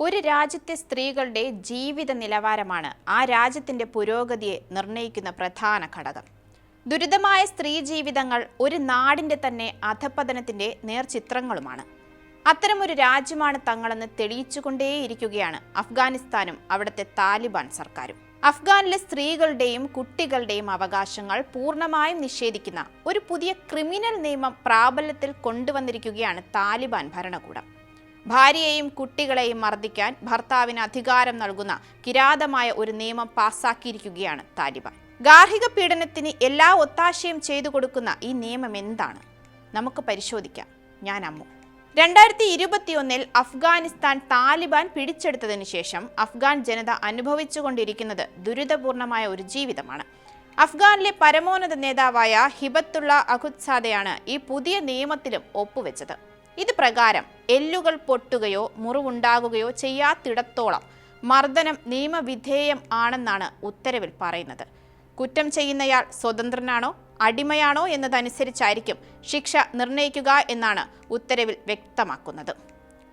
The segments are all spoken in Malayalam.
ഒരു രാജ്യത്തെ സ്ത്രീകളുടെ ജീവിത നിലവാരമാണ് ആ രാജ്യത്തിന്റെ പുരോഗതിയെ നിർണയിക്കുന്ന പ്രധാന ഘടകം. ദുരിതമായ സ്ത്രീ ജീവിതങ്ങൾ ഒരു നാടിന്റെ തന്നെ അധപ്പതനത്തിന്റെ നേർചിത്രങ്ങളുമാണ്. അത്തരമൊരു രാജ്യമാണ് തങ്ങളെന്ന് തെളിയിച്ചുകൊണ്ടേയിരിക്കുകയാണ് അഫ്ഗാനിസ്ഥാനും അവിടുത്തെ താലിബാൻ സർക്കാരും. അഫ്ഗാനിലെ സ്ത്രീകളുടെയും കുട്ടികളുടെയും അവകാശങ്ങൾ പൂർണമായും നിഷേധിക്കുന്ന ഒരു പുതിയ ക്രിമിനൽ നിയമം പ്രാബല്യത്തിൽ കൊണ്ടുവന്നിരിക്കുകയാണ് താലിബാൻ ഭരണകൂടം. ഭാര്യയെയും കുട്ടികളെയും മർദ്ദിക്കാൻ ഭർത്താവിന് അധികാരം നൽകുന്ന കിരാതമായ ഒരു നിയമം പാസാക്കിയിരിക്കുകയാണ് താലിബാൻ. ഗാർഹിക പീഡനത്തിന് എല്ലാ ഒത്താശയും ചെയ്തു കൊടുക്കുന്ന ഈ നിയമം എന്താണ്? നമുക്ക് പരിശോധിക്കാം. ഞാൻ അമ്മു. രണ്ടായിരത്തി ഇരുപത്തിയൊന്നിൽ അഫ്ഗാനിസ്ഥാൻ താലിബാൻ പിടിച്ചെടുത്തതിനു ശേഷം അഫ്ഗാൻ ജനത അനുഭവിച്ചുകൊണ്ടിരിക്കുന്നത് ദുരിതപൂർണമായ ഒരു ജീവിതമാണ്. അഫ്ഗാനിലെ പരമോന്നത നേതാവായ ഹിബത്തുള്ള അഖുദ്സാദയാണ് ഈ പുതിയ നിയമത്തിലും ഒപ്പുവെച്ചത്. ഇത് പ്രകാരം എല്ലുകൾ പൊട്ടുകയോ മുറിവുണ്ടാകുകയോ ചെയ്യാത്തിടത്തോളം മർദ്ദനം നിയമവിധേയം ആണെന്നാണ് ഉത്തരവിൽ പറയുന്നത്. കുറ്റം ചെയ്യുന്നയാൾ സ്വതന്ത്രനാണോ അടിമയാണോ എന്നതനുസരിച്ചായിരിക്കും ശിക്ഷ നിർണയിക്കുക എന്നാണ് ഉത്തരവിൽ വ്യക്തമാക്കുന്നത്.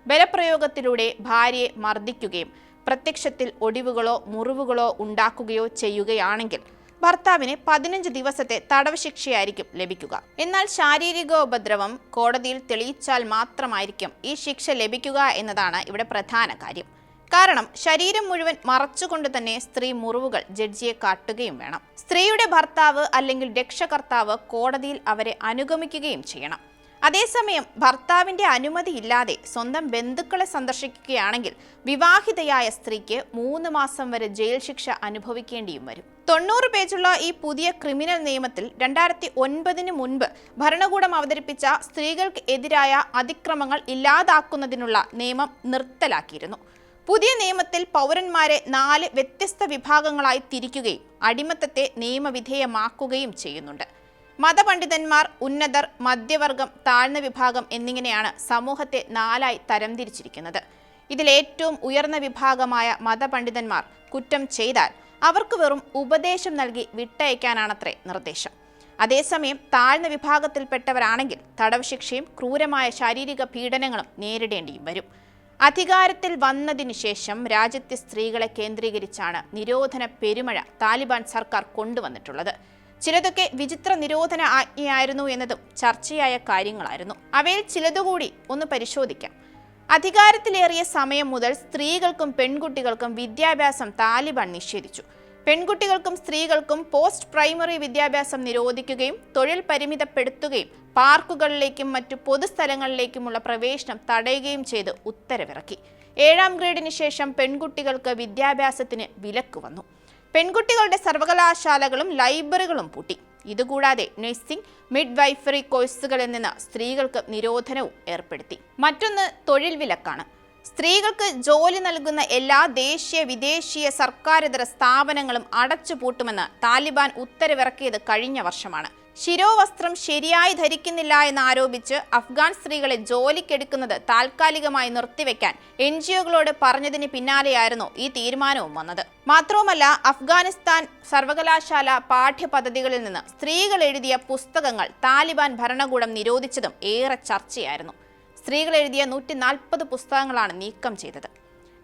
ബലപ്രയോഗത്തിലൂടെ ഭാര്യയെ മർദ്ദിക്കുകയും പ്രത്യക്ഷത്തിൽ ഒടിവുകളോ മുറിവുകളോ ഉണ്ടാക്കുകയോ ചെയ്യുകയാണെങ്കിൽ ഭർത്താവിന് പതിനഞ്ച് ദിവസത്തെ തടവ് ശിക്ഷയായിരിക്കും ലഭിക്കുക. എന്നാൽ ശാരീരിക ഉപദ്രവം കോടതിയിൽ തെളിയിച്ചാൽ മാത്രമായിരിക്കും ഈ ശിക്ഷ ലഭിക്കുക എന്നതാണ് ഇവിടെ പ്രധാന കാര്യം. കാരണം ശരീരം മുഴുവൻ മറച്ചുകൊണ്ട് തന്നെ സ്ത്രീ മുറിവുകൾ ജഡ്ജിയെ കാട്ടുകയും വേണം. സ്ത്രീയുടെ ഭർത്താവ് അല്ലെങ്കിൽ രക്ഷകർത്താവ് കോടതിയിൽ അവരെ അനുഗമിക്കുകയും ചെയ്യണം. അതേസമയം ഭർത്താവിന്റെ അനുമതിയില്ലാതെ സ്വന്തം ബന്ധുക്കളെ സന്ദർശിക്കുകയാണെങ്കിൽ വിവാഹിതയായ സ്ത്രീക്ക് മൂന്ന് മാസം വരെ ജയിൽ ശിക്ഷ അനുഭവിക്കേണ്ടിയും വരും. തൊണ്ണൂറ് പേജുള്ള ഈ പുതിയ ക്രിമിനൽ നിയമത്തിൽ രണ്ടായിരത്തി ഒൻപതിന് മുൻപ് ഭരണകൂടം അവതരിപ്പിച്ച സ്ത്രീകൾക്ക് എതിരായ അതിക്രമങ്ങൾ ഇല്ലാതാക്കുന്നതിനുള്ള നിയമം നിർത്തലാക്കിയിരുന്നു. പുതിയ നിയമത്തിൽ പൗരന്മാരെ നാല് വ്യത്യസ്ത വിഭാഗങ്ങളായി തിരിക്കുകയും അടിമത്തത്തെ നിയമവിധേയമാക്കുകയും ചെയ്യുന്നുണ്ട്. മതപണ്ഡിതന്മാർ ഉന്നതർ മധ്യവർഗം താഴ്ന്ന വിഭാഗം എന്നിങ്ങനെയാണ് സമൂഹത്തെ നാലായി തരംതിരിച്ചിരിക്കുന്നത്. ഇതിലേറ്റവും ഉയർന്ന വിഭാഗമായ മതപണ്ഡിതന്മാർ കുറ്റം ചെയ്താൽ അവർക്ക് വെറും ഉപദേശം നൽകി വിട്ടയക്കാനാണത്രേ നിർദ്ദേശം. അതേസമയം താഴ്ന്ന വിഭാഗത്തിൽപ്പെട്ടവരാണെങ്കിൽ തടവ് ശിക്ഷയും ക്രൂരമായ ശാരീരിക പീഡനങ്ങളും നേരിടേണ്ടിയും വരും. അധികാരത്തിൽ വന്നതിനു ശേഷം രാജ്യത്തെ സ്ത്രീകളെ കേന്ദ്രീകരിച്ചാണ് നിരോധന പെരുമഴ താലിബാൻ സർക്കാർ കൊണ്ടുവന്നിട്ടുള്ളത്. ചിലതൊക്കെ വിചിത്ര നിരോധന ആജ്ഞയായിരുന്നു എന്നതും ചർച്ചയായ കാര്യങ്ങളായിരുന്നു. അവയിൽ ചിലതുകൂടി ഒന്ന് പരിശോധിക്കാം. അധികാരത്തിലേറിയ സമയം മുതൽ സ്ത്രീകൾക്കും പെൺകുട്ടികൾക്കും വിദ്യാഭ്യാസം താലിബാൻ നിഷേധിച്ചു. പെൺകുട്ടികൾക്കും സ്ത്രീകൾക്കും പോസ്റ്റ് പ്രൈമറി വിദ്യാഭ്യാസം നിരോധിക്കുകയും തൊഴിൽ പരിമിതപ്പെടുത്തുകയും പാർക്കുകളിലേക്കും മറ്റു പൊതുസ്ഥലങ്ങളിലേക്കുമുള്ള പ്രവേശനം തടയുകയും ചെയ്ത് ഉത്തരവിറക്കി. ഏഴാം ഗ്രേഡിന് ശേഷം പെൺകുട്ടികൾക്ക് വിദ്യാഭ്യാസത്തിന് വിലക്ക് വന്നു. പെൺകുട്ടികളുടെ സർവകലാശാലകളും ലൈബ്രറികളും പൂട്ടി. ഇതുകൂടാതെ നഴ്സിംഗ് മിഡ് വൈഫറി കോഴ്സുകളിൽ നിന്ന് സ്ത്രീകൾക്ക് നിരോധനവും ഏർപ്പെടുത്തി. മറ്റൊന്ന് തൊഴിൽ വിലക്കാണ്. സ്ത്രീകൾക്ക് ജോലി നൽകുന്ന എല്ലാ ദേശീയ വിദേശീയ സർക്കാരിതര സ്ഥാപനങ്ങളും അടച്ചുപൂട്ടുമെന്ന് താലിബാൻ ഉത്തരവിറക്കിയത് കഴിഞ്ഞ വർഷമാണ്. ശിരോവസ്ത്രം ശരിയായി ധരിക്കുന്നില്ല എന്നാരോപിച്ച് അഫ്ഗാൻ സ്ത്രീകളെ ജോലിക്കെടുക്കുന്നത് താൽക്കാലികമായി നിർത്തിവെക്കാൻ എൻ ജി ഒകളോട് പറഞ്ഞതിന് പിന്നാലെയായിരുന്നു ഈ തീരുമാനവും വന്നത്. മാത്രവുമല്ല അഫ്ഗാനിസ്ഥാൻ സർവകലാശാല പാഠ്യപദ്ധതികളിൽ നിന്ന് സ്ത്രീകൾ എഴുതിയ പുസ്തകങ്ങൾ താലിബാൻ ഭരണകൂടം നിരോധിച്ചതും ഏറെ ചർച്ചയായിരുന്നു. സ്ത്രീകൾ എഴുതിയ നൂറ്റി നാൽപ്പത് പുസ്തകങ്ങളാണ് നീക്കം ചെയ്തത്.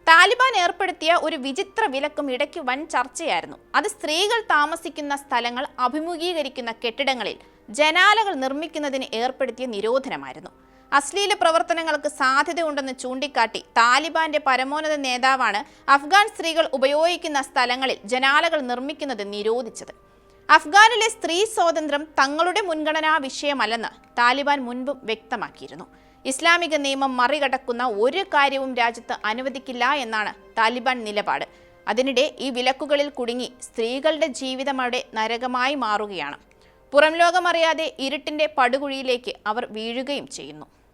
താലിബാൻ ഏർപ്പെടുത്തിയ ഒരു വിചിത്ര വിലക്കും ഇടയ്ക്ക് വൻ ചർച്ചയായിരുന്നു. അത് സ്ത്രീകൾ താമസിക്കുന്ന സ്ഥലങ്ങൾ അഭിമുഖീകരിക്കുന്ന കെട്ടിടങ്ങളിൽ ജനാലകൾ നിർമ്മിക്കുന്നതിന് ഏർപ്പെടുത്തിയ നിരോധനമായിരുന്നു. അശ്ലീല പ്രവർത്തനങ്ങൾക്ക് സാധ്യതയുണ്ടെന്ന് ചൂണ്ടിക്കാട്ടി താലിബാന്റെ പരമോന്നത നേതാവാണ് അഫ്ഗാൻ സ്ത്രീകൾ ഉപയോഗിക്കുന്ന സ്ഥലങ്ങളിൽ ജനാലകൾ നിർമ്മിക്കുന്നത് നിരോധിച്ചത്. അഫ്ഗാനിലെ സ്ത്രീ സ്വാതന്ത്ര്യം തങ്ങളുടെ മുൻഗണനാ വിഷയമല്ലെന്ന് താലിബാൻ മുൻപും വ്യക്തമാക്കിയിരുന്നു. ഇസ്ലാമിക നിയമം മറികടക്കുന്ന ഒരു കാര്യവും രാജ്യത്ത് അനുവദിക്കില്ല എന്നാണ് താലിബാൻ നിലപാട്. അതിനിടെ ഈ വിലക്കുകളിൽ കുടുങ്ങി സ്ത്രീകളുടെ ജീവിതം അവിടെ നരകമായി മാറുകയാണ്. പുറം ലോകമറിയാതെ ഇരുട്ടിന്റെ പടുകുഴിയിലേക്ക് അവർ വീഴുകയും ചെയ്യുന്നു.